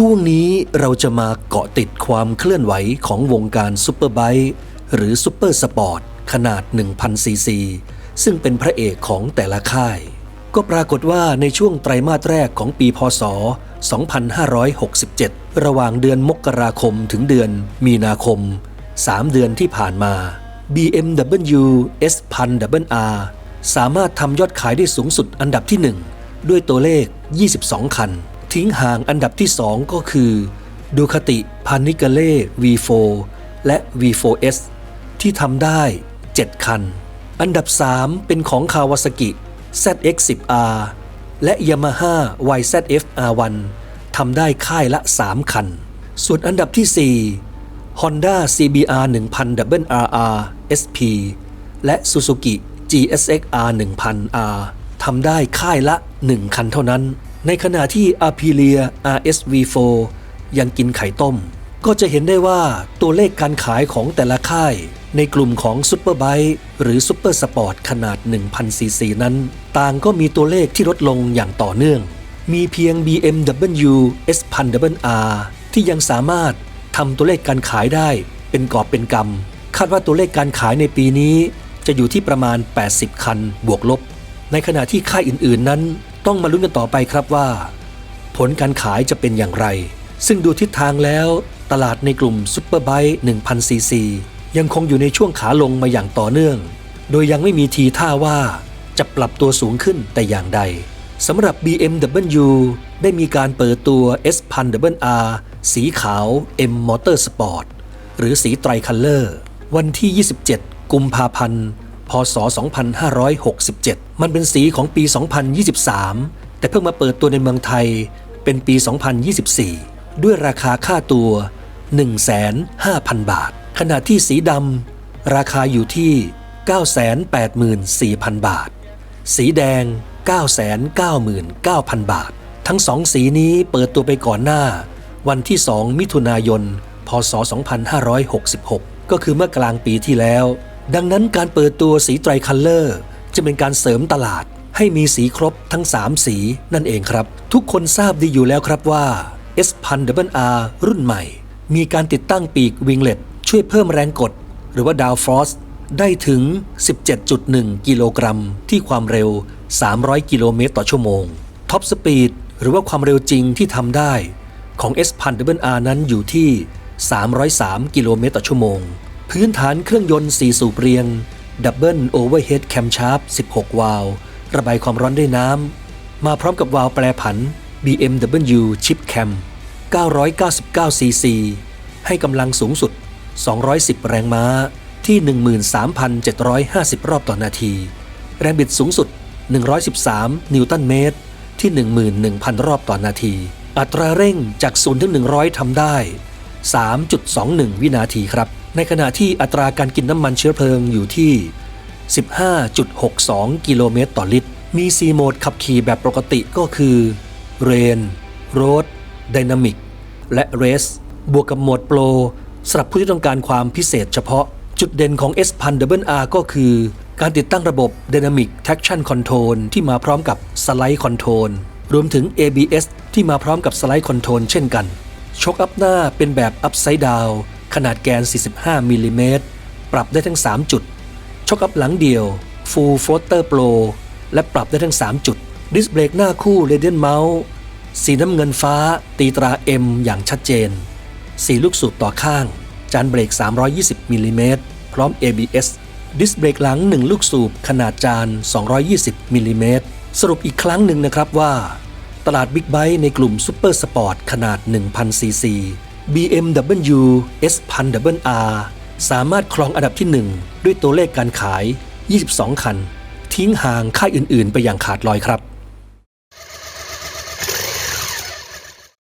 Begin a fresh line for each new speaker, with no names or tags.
ช่วงนี้เราจะมาเกาะติดความเคลื่อนไหวของวงการซูเปอร์ไบค์หรือซูเปอร์สปอร์ตขนาด 1,000 ซีซี ซึ่งเป็นพระเอกของแต่ละค่าย ก็ปรากฏว่าในช่วงไตรมาสแรกของปีพศ 2567 ระหว่างเดือนมกราคมถึงเดือนมีนาคม 3 เดือนที่ผ่านมา BMW S 1000 R สามารถทำยอดขายได้สูงสุดอันดับที่ 1 ด้วยตัวเลข 22 คัน ทิ้งห่างอันดับที่ 2 ก็คือดูคติพานิกาเล่ V4 และ V4S ที่ทำได้ 7 คัน อันดับ 3 เป็นของคาวาซากิ ZX10R และ Yamaha YZF R1 ทำได้ค่ายละ 3 คัน ส่วนอันดับที่ 4 Honda CBR 1000 WRR SP และ Suzuki GSX R 1000 R ทำได้ค่ายละ 1 คันเท่านั้น ในขณะที่ Aprilia RSV4 ยังกินไข่ต้ม ก็จะเห็นได้ว่าตัวเลขการขายของแต่ละค่าย ในกลุ่มของซุปเปอร์ไบค์หรือซุปเปอร์สปอร์ตขนาด 1,000 ซีซีนั้น ต่างก็มีตัวเลขที่ลดลงอย่างต่อเนื่อง มีเพียง BMW S1000 R ที่ยังสามารถทำตัวเลขการขายได้เป็นกอบเป็นกำคาดว่าตัวเลขการขายในปีนี้จะอยู่ที่ประมาณ 80 คันบวกลบ ในขณะที่ค่ายอื่นๆนั้น ต้องมาลุ้นกันต่อไปครับว่า ผลการขายจะเป็นอย่างไร ซึ่งดูทิศทางแล้วตลาดในกลุ่มซุปเปอร์ไบค์1,000ซีซียังคงอยู่ในช่วงขาลงมาอย่างต่อเนื่อง โดยยังไม่มีทีท่าว่าจะปรับตัวสูงขึ้นแต่อย่างใดสำหรับ BMW ได้มีการเปิดตัว S1000 R สีขาว M Motorsport หรือสีไตรคัลเลอร์ วันที่ 27 กุมภาพันธ์ พศ 2567 มันเป็นสีของปี 2023 แต่เพิ่งมาเปิดตัวในเมืองไทยเป็นปี 2024 ด้วยราคาค่าตัว 1,500,000 บาท ขณะที่สีดำราคาอยู่ที่ 984,000 บาท สีแดง 999,000 บาท ทั้งสองสีนี้เปิดตัวไปก่อนหน้า วันที่ 2 มิถุนายน พศ 2566 ก็คือเมื่อกลางปีที่แล้ว ดังนั้นการเปิดตัวสีไตรคัลเลอร์จะเป็นการเสริมตลาดให้มีสีครบทั้ง 3 สีนั่นเองครับ ทุกคนทราบดีอยู่แล้วครับว่า S1000 R รุ่นใหม่ มีการติดตั้งปีกวิงเล็ตช่วยเพิ่มแรงกด หรือว่าดาวฟรอสได้ถึง 17.1 กิโลกรัม ที่ความเร็ว 300 กิโลเมตรต่อชั่วโมง ท็อปสปีดหรือว่าความเร็วจริงที่ทำได้ของ S1000 R นั้นอยู่ที่ 303 กิโลเมตรต่อชั่วโมง พื้นฐานเครื่องยนต์ 4 สูบเรียง ดับเบิลโอเวอร์เฮดแคมชาร์ป16 วาล์วระบายความร้อนด้วยน้ำ มาพร้อมกับวาล์วแปรผัน BMW Chip Cam 999 cc ให้กำลังสูงสุด 210 แรงม้าที่ 13,750 รอบต่อนาที แรงบิดสูงสุด 113 นิวตันเมตร ที่ 11,000 รอบต่อนาที อัตราเร่งจาก 0 ถึง 100 ทำได้ 3.21 วินาทีครับ ในขณะที่อัตราการกินน้ำมันเชื้อเพลิงอยู่ที่ 15.62 กิโลเมตรต่อลิตร มี 4 โหมดขับขี่แบบปกติก็คือ Rain Road Dynamic และ Race บวกกับโหมดโปรสำหรับผู้ที่ต้องการความพิเศษเฉพาะ จุดเด่นของ S1000 R ก็คือ การติดตั้งระบบ Dynamic Traction Control ที่มาพร้อมกับ Slide Control รวมถึง ABS ที่มาพร้อมกับ Slide Control เช่นกัน ชกอัพหน้าเป็นแบบ Upside Down ขนาดแกน 45 มิลลิเมตร ปรับได้ทั้ง 3 จุดชกอัพหลังเดียว Full Floater Pro และปรับได้ทั้ง 3 จุด ดิสเบรกหน้าคู่ Radiant Mount สีน้ำเงินฟ้า ตีตรา M อย่างชัดเจน สีลูกสูบต่อข้าง จานเบรก 320 มิลลิเมตร พร้อม ABS ดิสเบรกหลัง 1 ลูกสูบขนาดจาน 220 มิลลิเมตร สรุปอีกครั้งหนึ่งนะครับว่า ตลาดบิ๊กไบค์ในกลุ่มซุปเปอร์สปอร์ตขนาด 1,000ซีซี BMW S1000 R สามารถครองอันดับที่ 1 ด้วยตัวเลขการขาย 22 คัน ทิ้งห่างค่ายอื่น ๆ ไปอย่างขาดลอยครับ